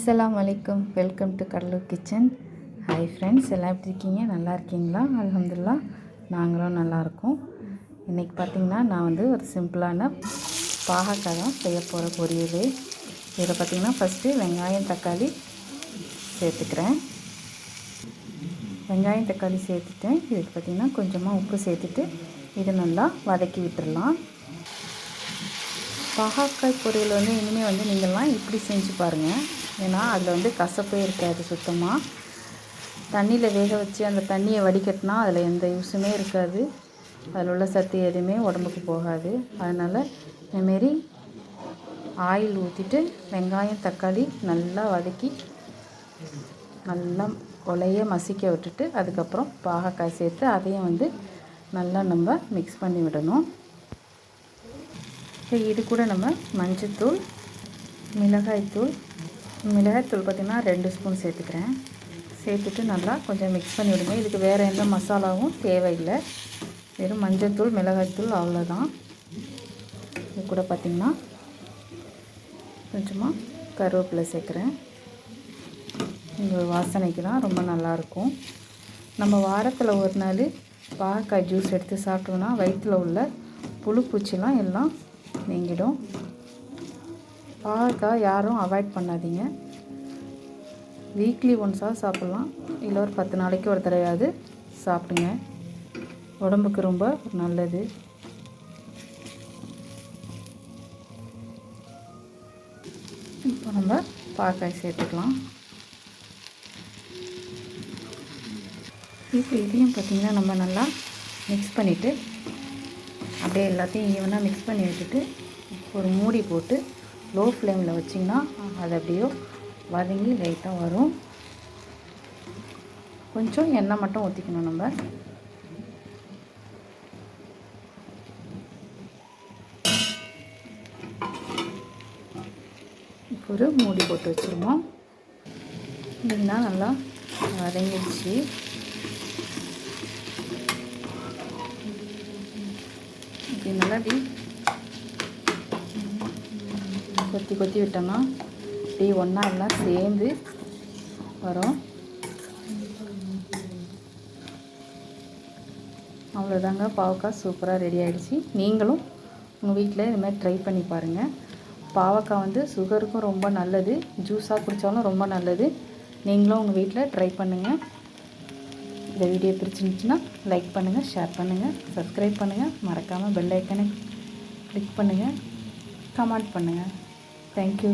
அஸ்லாம் வலைக்கம் welcome to Cuddalore kitchen hi friends எல்லாம் எப்படி இருக்கீங்க? நல்லா இருக்கீங்களா? அலமதுல்லா நாங்களும் நல்லா இருக்கோம். இன்றைக்கி பார்த்தீங்கன்னா நான் வந்து ஒரு சிம்பிளான பாகக்காய் தான் செய்ய போகிற பொரியல். இதில் பார்த்திங்கன்னா ஃபஸ்ட்டு வெங்காயம் தக்காளி சேர்த்துக்கிறேன். வெங்காயம் தக்காளி சேர்த்துட்டேன். இதுக்கு பார்த்திங்கன்னா கொஞ்சமாக உப்பு சேர்த்துட்டு இது நல்லா வதக்கி விட்டுடலாம் பாகக்காய் பொரியல் வந்து இனிமேல் வந்து நீங்கள்லாம் இப்படி செஞ்சு பாருங்கள் ஏன்னா அதில் வந்து கசப்பே இருக்காது சுத்தமாக தண்ணியில் வேக வச்சு அந்த தண்ணியை வடிகட்டினா அதில் எந்த யூஸுமே இருக்காது. அதில் உள்ள சத்து எதுவுமே உடம்புக்கு போகாது. அதனால் இந்தமாரி ஆயில் ஊற்றிட்டு வெங்காயம் தக்காளி நல்லா வதக்கி நல்லா கொலைய மசிக்க விட்டுட்டு அதுக்கப்புறம் பாகக்காய் சேர்த்து அதையும் வந்து நல்லா நம்ம மிக்ஸ் பண்ணி விடணும். சரி இது கூட நம்ம மஞ்சத்தூள் மிளகாய்த்தூள் மிளகாய்த்தூள் பார்த்திங்கன்னா ரெண்டு ஸ்பூன் சேர்த்துக்கிறேன். சேர்த்துட்டு நல்லா கொஞ்சம் மிக்ஸ் பண்ணி விடுங்க. இதுக்கு வேறு எந்த மசாலாவும் தேவையில்லை. வெறும் மஞ்சத்தூள் மிளகாய்த்தூள் அவ்வளோதான் இது கூட பார்த்திங்கன்னா கொஞ்சமாக கருவேப்பிலை சேர்க்குறேன். இந்த வாசனைக்கு தான் ரொம்ப நல்லாயிருக்கும். நம்ம வாரத்தில் ஒரு நாள் பாகக்காய் ஜூஸ் எடுத்து சாப்பிட்டோம்னா வயிற்றில் உள்ள புழு பூச்சிலாம் எல்லாம் நீங்கிடும் பாகக்காய் யாரும் அவாய்ட் பண்ணாதீங்க. வீக்லி ஒன்ஸாக சாப்பிட்லாம். இல்லை ஒரு பத்து நாளைக்கு ஒரு தடவையாவது சாப்பிடுங்க. உடம்புக்கு ரொம்ப நல்லது. இப்போ நம்ம பாக்காய் சேர்த்துக்கலாம். இப்போ இதையும் பார்த்திங்கன்னா நம்ம நல்லா மிக்ஸ் பண்ணிவிட்டு அப்படியே எல்லாத்தையும் ஈவனாக மிக்ஸ் பண்ணி விட்டுட்டு ஒரு மூடி போட்டு லோ ஃப்ளேமில் வச்சிங்கன்னா அது அப்படியோ வதங்கி லைட்டாக வரும். கொஞ்சம் எண்ணெய் மட்டும் ஊற்றிக்கணும் நம்ம. இப்போ ஒரு மூடி போட்டு வச்சுருவோம். இல்லைன்னா நல்லா வதங்கிடுச்சு. இப்படி நல்லா கொத்தி கொத்தி விட்டோம்னா இப்படி ஒன்றா எல்லாம் சேர்ந்து வரும். அவ்வளோதாங்க. பாவக்காய் சூப்பராக ரெடி ஆகிடுச்சு நீங்களும் உங்கள் வீட்டில் இதுமாதிரி ட்ரை பண்ணி பாருங்கள் பாவக்காய் வந்து சுகருக்கும் ரொம்ப நல்லது. ஜூஸாக குடித்தாலும் ரொம்ப நல்லது. நீங்களும் உங்கள் வீட்டில் ட்ரை பண்ணுங்கள் இந்த வீடியோ பிடிச்சிருந்துச்சுன்னா லைக் பண்ணுங்கள் ஷேர் பண்ணுங்கள் சப்ஸ்கிரைப் பண்ணுங்கள் மறக்காமல் பெல் ஐக்கனை கிளிக் பண்ணுங்கள் கமெண்ட் பண்ணுங்கள் தேங்க்யூ